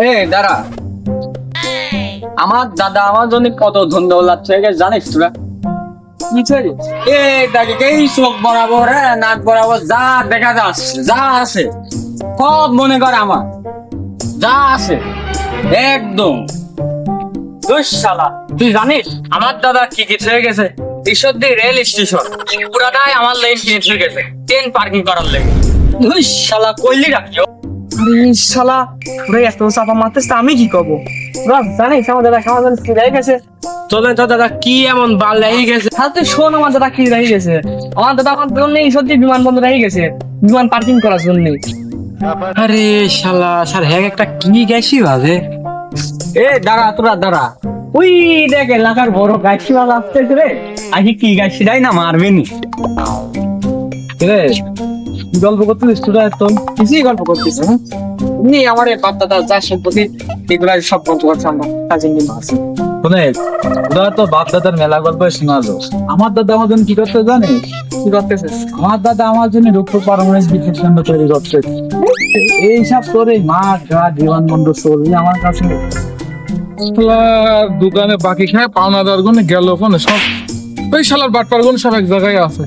এ দাঁড়া। আমার দাদা আমার জন্য কত ধন দৌলত হয়ে গেছে জানিস তোরা? এই চোখ বরাবর হ্যাঁ নাক বরাবর যা দেখা যাচ্ছে যা আছে সব মনে কর আমার। যা আছে একদম। দুঃশালা তুই জানিস আমার দাদা কি কিছু হয়ে গেছে? ঈশ্বরদী রেল স্টেশন পুরাটাই আমার লেন কিনে হয়ে গেছে ট্রেন পার্কিং করার লেগে দুঃশালা কইলি রাখিও আরে শালা ওরা এত চাপা মারতেছে তা আমি কি করব? ওরা জানিস আমার দাদা আমার দাদা কি রয়ে গেছে? তোদের তো দাদা কি এমন বাল লেগে গেছে? তাহলে তুই শোন আমার দাদা কি রয়ে গেছে? আমার দাদা আমার জন্য সত্যি বিমানবন্দর গেছে। বিমান পার্কিং করার জন্য আরে শালা স্যার হ্যাঁ একটা কি গেছি ভাবে এ দাঁড়া তোরা দাঁড়া। ওই দেখ এলাকার বড় গাছি মাল আসতেছে রে। আজকে কি গাছি দেয় না মারবে নি। রে? গল্প করতেছিস তোরা এত কিছুই গল্প করতেছিস হ্যাঁ? এমনি আমার এই বাপ দাদা যা সম্পত্তি এগুলা সব গল্প করছে আমরা কাজে নিয়ে আছে। শুনে ওরা তো বাপ দাদার মেলা গল্প শোনালো। আমার দাদা আমার জন্য কি করতে কি করতেছিস আমার দাদা আমার জন্য রুক্ষ পারমাণবিক বিদ্যুৎ কেন্দ্র তৈরি করছে। এইসব করে মাঠ ঘাট বিমানবন্দর চলবে আমার কাছে দোকানে বাকি খায় পাওনাদার গুনে গেল ওখানে সব ওই শালার বাটপারগুলো সব এক জায়গায় আছে।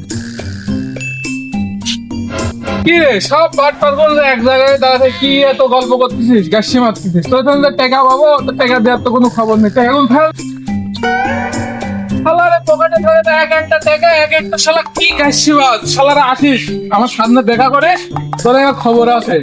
কি রে, সব বাটপার করলে এক জায়গায় দাঁড়াতে, কি এত গল্প করতেছিস? গাছি মারতেছিস তোর সঙ্গে টাকা পাবো, তো টাকা দেওয়ার তো কোনো খবর নেই। টাকা এখন ফেল। পকেটে এক একটা এক একটা কি আসিস, আমার সামনে দেখা করে তোর খবর আছে।